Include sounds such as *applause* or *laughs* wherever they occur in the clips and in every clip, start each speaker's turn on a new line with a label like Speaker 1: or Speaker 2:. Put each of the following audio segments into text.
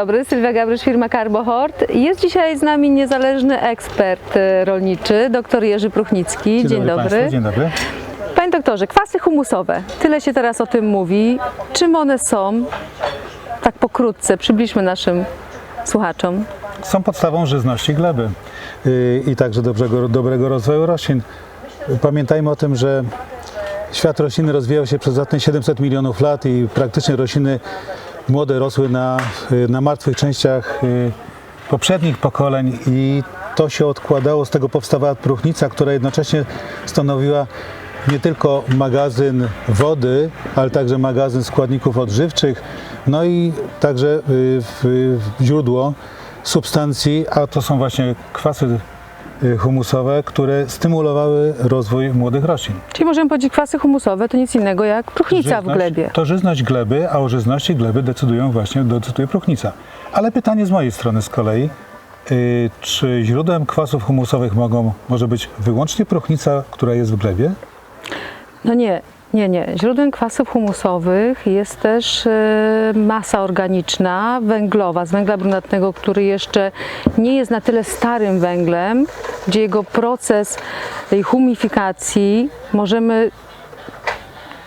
Speaker 1: dobry, Sylwia Gabrysz, firma Carbohort. Jest dzisiaj z nami niezależny ekspert e, rolniczy, dr Jerzy Pruchnicki. Dzień, dobry.
Speaker 2: Państwu, dzień dobry.
Speaker 1: Panie doktorze, kwasy humusowe. Tyle się teraz o tym mówi. Czym one są? Tak pokrótce, przybliżmy naszym słuchaczom.
Speaker 2: Są podstawą żyzności gleby yy, i także dobrego, dobrego rozwoju roślin. Pamiętajmy o tym, że świat rośliny rozwijał się przez ostatnie 700 milionów lat i praktycznie rośliny młode rosły na, na martwych częściach yy, poprzednich pokoleń i to się odkładało, z tego powstawała próchnica, która jednocześnie stanowiła nie tylko magazyn wody, ale także magazyn składników odżywczych, no i także y, źródło substancji, a to są właśnie kwasy y, humusowe, które stymulowały rozwój młodych roślin.
Speaker 1: Czyli możemy powiedzieć, kwasy humusowe to nic innego jak próchnica w
Speaker 2: Żyzność-
Speaker 1: glebie.
Speaker 2: To żyzność gleby, a o żyzności gleby decydują właśnie, decyduje próchnica. Ale pytanie z mojej strony z kolei, y, czy źródłem kwasów humusowych mogą, może być wyłącznie próchnica, która jest w glebie?
Speaker 1: No nie, nie, nie. Źródłem kwasów humusowych jest też e, masa organiczna, węglowa, z węgla brunatnego, który jeszcze nie jest na tyle starym węglem, gdzie jego proces tej humifikacji możemy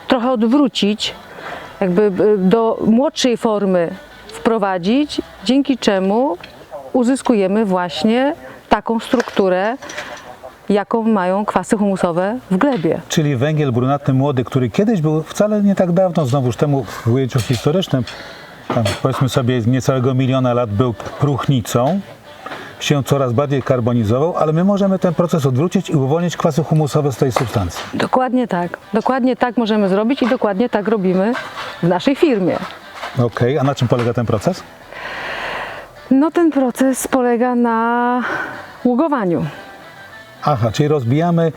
Speaker 1: trochę odwrócić, jakby e, do młodszej formy wprowadzić, dzięki czemu uzyskujemy właśnie taką strukturę, jaką mają kwasy humusowe w glebie.
Speaker 2: Czyli węgiel brunatny młody, który kiedyś był wcale nie tak dawno, znowuż temu w ujęciu historycznym, tam powiedzmy sobie niecałego miliona lat był próchnicą, się coraz bardziej karbonizował, ale my możemy ten proces odwrócić i uwolnić kwasy humusowe z tej substancji.
Speaker 1: Dokładnie tak. Dokładnie tak możemy zrobić i dokładnie tak robimy w naszej firmie.
Speaker 2: Okej, a na czym polega ten proces?
Speaker 1: No ten proces polega na ługowaniu.
Speaker 2: Aha, czyli rozbijamy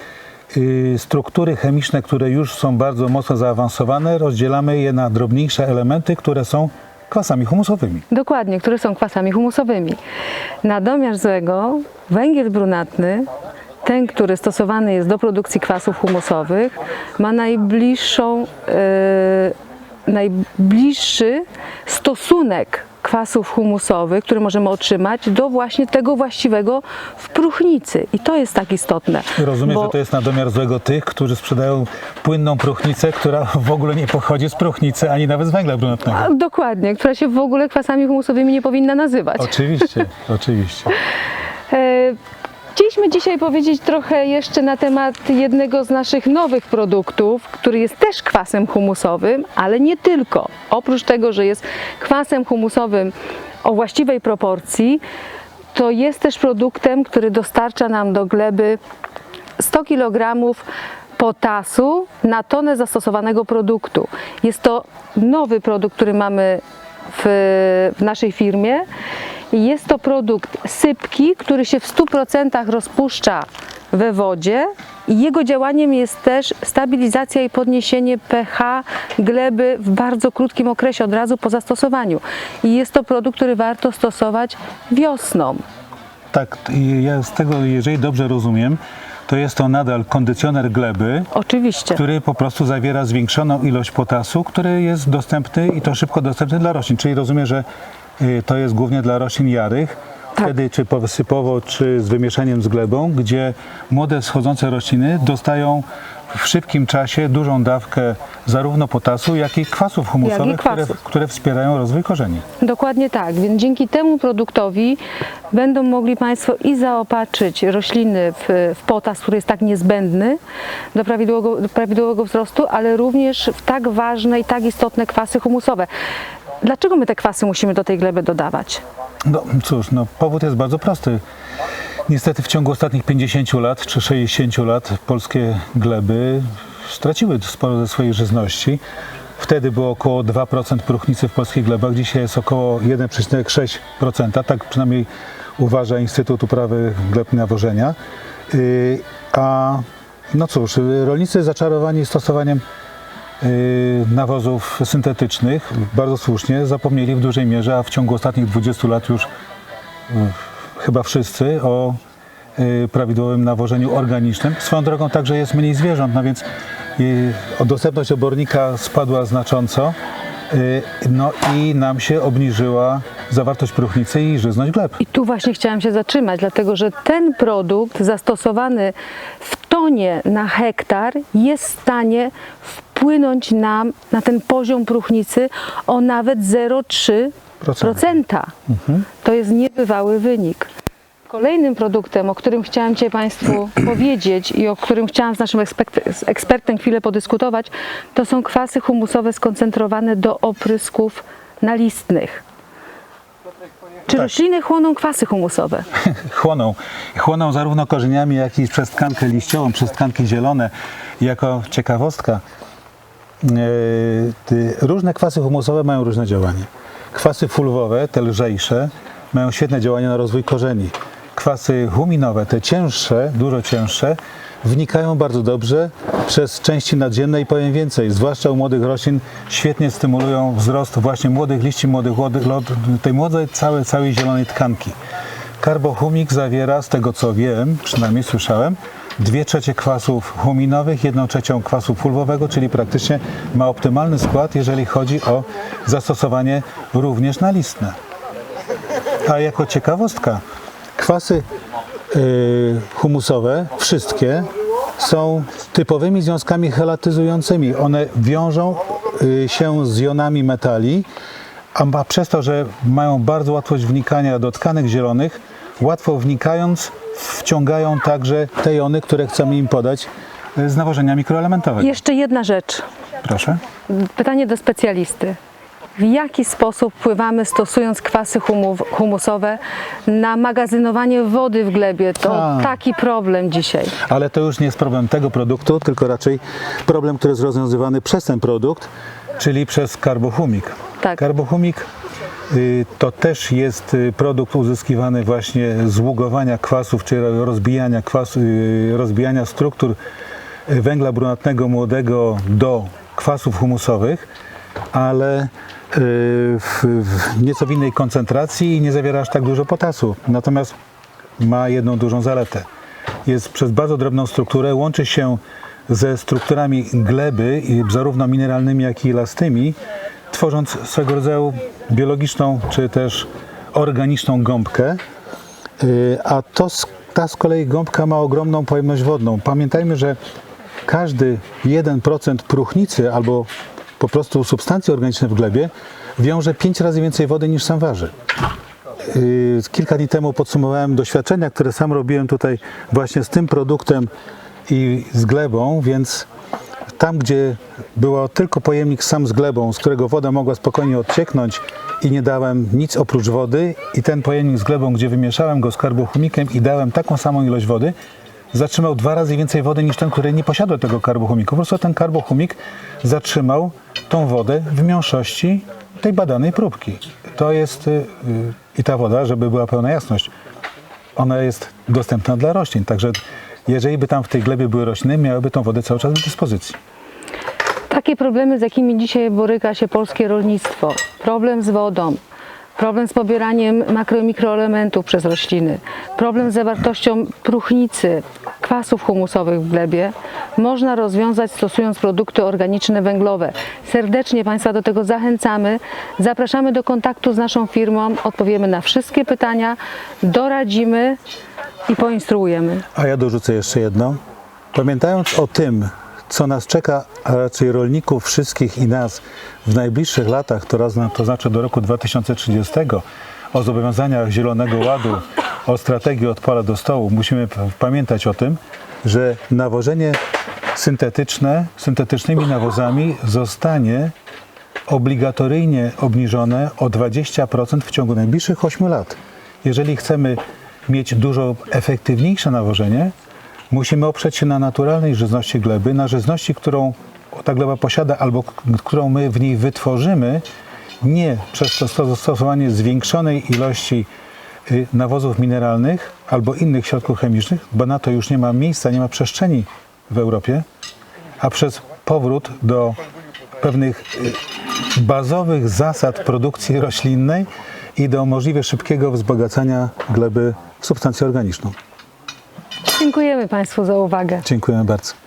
Speaker 2: y, struktury chemiczne, które już są bardzo mocno zaawansowane, rozdzielamy je na drobniejsze elementy, które są kwasami humusowymi.
Speaker 1: Dokładnie, które są kwasami humusowymi. Na domiar złego węgiel brunatny, ten, który stosowany jest do produkcji kwasów humusowych, ma najbliższą, e, najbliższy stosunek kwasów humusowych, które możemy otrzymać, do właśnie tego właściwego w próchnicy. I to jest tak istotne.
Speaker 2: Rozumiem,
Speaker 1: bo-
Speaker 2: że to jest na domiar złego tych, którzy sprzedają płynną próchnicę, która w ogóle nie pochodzi z próchnicy, ani nawet z węgla brunatnego.
Speaker 1: Dokładnie, która się w ogóle kwasami humusowymi nie powinna nazywać.
Speaker 2: Oczywiście, *laughs* oczywiście.
Speaker 1: Chcieliśmy dzisiaj powiedzieć trochę jeszcze na temat jednego z naszych nowych produktów, który jest też kwasem humusowym, ale nie tylko. Oprócz tego, że jest kwasem humusowym o właściwej proporcji, to jest też produktem, który dostarcza nam do gleby 100 kg potasu na tonę zastosowanego produktu. Jest to nowy produkt, który mamy w, w naszej firmie. Jest to produkt sypki, który się w 100% rozpuszcza we wodzie i jego działaniem jest też stabilizacja i podniesienie pH gleby w bardzo krótkim okresie, od razu po zastosowaniu. I jest to produkt, który warto stosować wiosną.
Speaker 2: Tak, ja z tego, jeżeli dobrze rozumiem, to jest to nadal kondycjoner gleby,
Speaker 1: Oczywiście.
Speaker 2: który po prostu zawiera zwiększoną ilość potasu, który jest dostępny i to szybko dostępny dla roślin. Czyli rozumiem, że to jest głównie dla roślin jarych,
Speaker 1: Tak.
Speaker 2: wtedy czy powysypowo, czy z wymieszaniem z glebą, gdzie młode schodzące rośliny dostają w szybkim czasie dużą dawkę zarówno potasu, jak i kwasów humusowych, które,
Speaker 1: kwasów.
Speaker 2: które wspierają rozwój korzeni.
Speaker 1: Dokładnie tak, więc dzięki temu produktowi będą mogli Państwo i zaopatrzyć rośliny w, w potas, który jest tak niezbędny do prawidłowego, do prawidłowego wzrostu, ale również w tak ważne i tak istotne kwasy humusowe. Dlaczego my te kwasy musimy do tej gleby dodawać?
Speaker 2: No cóż, no, powód jest bardzo prosty. Niestety w ciągu ostatnich 50 lat czy 60 lat polskie gleby straciły sporo ze swojej żyzności. Wtedy było około 2% próchnicy w polskich glebach, dzisiaj jest około 1,6%, tak przynajmniej uważa Instytut Uprawy Gleb i Nawożenia. Yy, A no cóż, rolnicy zaczarowani stosowaniem y, nawozów syntetycznych, bardzo słusznie, zapomnieli w dużej mierze, a w ciągu ostatnich 20 lat już y, chyba wszyscy o y, prawidłowym nawożeniu organicznym. Swoją drogą także jest mniej zwierząt, no więc y, dostępność obornika spadła znacząco Y, No i nam się obniżyła zawartość próchnicy i żyzność gleb.
Speaker 1: I tu właśnie chciałam się zatrzymać, dlatego że ten produkt zastosowany w tonie na hektar jest w stanie wpłynąć nam na ten poziom próchnicy o nawet 0,3%. To jest niebywały wynik. Kolejnym produktem, o którym chciałam Cię Państwu *clears throat* powiedzieć i o którym chciałam z naszym ekspertem chwilę podyskutować, to są kwasy humusowe skoncentrowane do oprysków nalistnych. Czy
Speaker 2: Tak.
Speaker 1: rośliny chłoną kwasy humusowe? *laughs*
Speaker 2: chłoną. Chłoną zarówno korzeniami, jak i przez tkankę liściową, przez tkanki zielone. Jako ciekawostka, różne kwasy humusowe mają różne działanie. Kwasy fulwowe, te lżejsze, mają świetne działanie na rozwój korzeni. Kwasy huminowe, te cięższe, dużo cięższe, wnikają bardzo dobrze przez części nadziemne i powiem więcej, zwłaszcza u młodych roślin świetnie stymulują wzrost właśnie młodych liści, młodych łodych, lod, tej młodej, całej, całej zielonej tkanki. Karbohumik zawiera, z tego co wiem, przynajmniej słyszałem, dwie trzecie kwasów huminowych, jedną trzecią kwasu fulwowego, czyli praktycznie ma optymalny skład, jeżeli chodzi o zastosowanie również na listne. A jako ciekawostka, kwasy y, humusowe, wszystkie, są typowymi związkami helatyzującymi. One wiążą y, się z jonami metali, a przez to, że mają bardzo łatwość wnikania do tkanek zielonych, łatwo wnikając, wciągają także te jony, które chcemy im podać y, z nawożenia mikroelementowego.
Speaker 1: Jeszcze jedna rzecz.
Speaker 2: Proszę.
Speaker 1: Pytanie do specjalisty. W jaki sposób wpływamy, stosując kwasy humu, humusowe, na magazynowanie wody w glebie? To
Speaker 2: A.
Speaker 1: taki problem dzisiaj.
Speaker 2: Ale to już nie jest problem tego produktu, tylko raczej problem, który jest rozwiązywany przez ten produkt, czyli przez karbohumik.
Speaker 1: Tak.
Speaker 2: Karbohumik to też jest y, produkt uzyskiwany właśnie z ługowania kwasów, czy rozbijania, kwas, y, rozbijania struktur y, węgla brunatnego młodego do kwasów humusowych, ale y, w, w nieco w innej koncentracji i nie zawiera aż tak dużo potasu. Natomiast ma jedną dużą zaletę. Jest przez bardzo drobną strukturę, łączy się ze strukturami gleby, zarówno mineralnymi, jak i elastymi, tworząc swego rodzaju biologiczną czy też organiczną gąbkę. Y, A to, ta z kolei gąbka ma ogromną pojemność wodną. Pamiętajmy, że każdy 1% próchnicy albo po prostu substancji organicznej w glebie wiąże 5 razy więcej wody niż sam waży. Yy, Kilka dni temu podsumowałem doświadczenia, które sam robiłem tutaj właśnie z tym produktem i z glebą, więc tam, gdzie było tylko pojemnik sam z glebą, z którego woda mogła spokojnie odcieknąć i nie dałem nic oprócz wody i ten pojemnik z glebą, gdzie wymieszałem go z karbochumikiem i dałem taką samą ilość wody, zatrzymał dwa razy więcej wody niż ten, który nie posiadał tego karbochumiku. Po prostu ten karbochumik zatrzymał tą wodę w miąższości tej badanej próbki. To jest y, y, i ta woda, żeby była pełna jasność, ona jest dostępna dla roślin. Także jeżeli by tam w tej glebie były rośliny, miałyby tą wodę cały czas do dyspozycji.
Speaker 1: Takie problemy, z jakimi dzisiaj boryka się polskie rolnictwo, problem z wodą, problem z pobieraniem makro i mikroelementów przez rośliny, problem z zawartością próchnicy, kwasów humusowych w glebie, można rozwiązać stosując produkty organiczne węglowe. Serdecznie Państwa do tego zachęcamy. Zapraszamy do kontaktu z naszą firmą, odpowiemy na wszystkie pytania, doradzimy i poinstruujemy.
Speaker 2: A ja dorzucę jeszcze jedno. Pamiętając o tym, co nas czeka, a raczej rolników wszystkich i nas w najbliższych latach, to, raz, to znaczy do roku 2030, o zobowiązaniach Zielonego Ładu, o strategii od pola do stołu, musimy pamiętać o tym, że nawożenie syntetyczne, syntetycznymi nawozami zostanie obligatoryjnie obniżone o 20% w ciągu najbliższych 8 lat. Jeżeli chcemy mieć dużo efektywniejsze nawożenie, musimy oprzeć się na naturalnej żyzności gleby, na żyzności, którą ta gleba posiada albo którą my w niej wytworzymy, nie przez to zastosowanie zwiększonej ilości y, nawozów mineralnych albo innych środków chemicznych, bo na to już nie ma miejsca, nie ma przestrzeni w Europie, a przez powrót do pewnych y, bazowych zasad produkcji roślinnej i do możliwie szybkiego wzbogacania gleby w substancję organiczną.
Speaker 1: Dziękujemy Państwu za uwagę.
Speaker 2: Dziękujemy bardzo.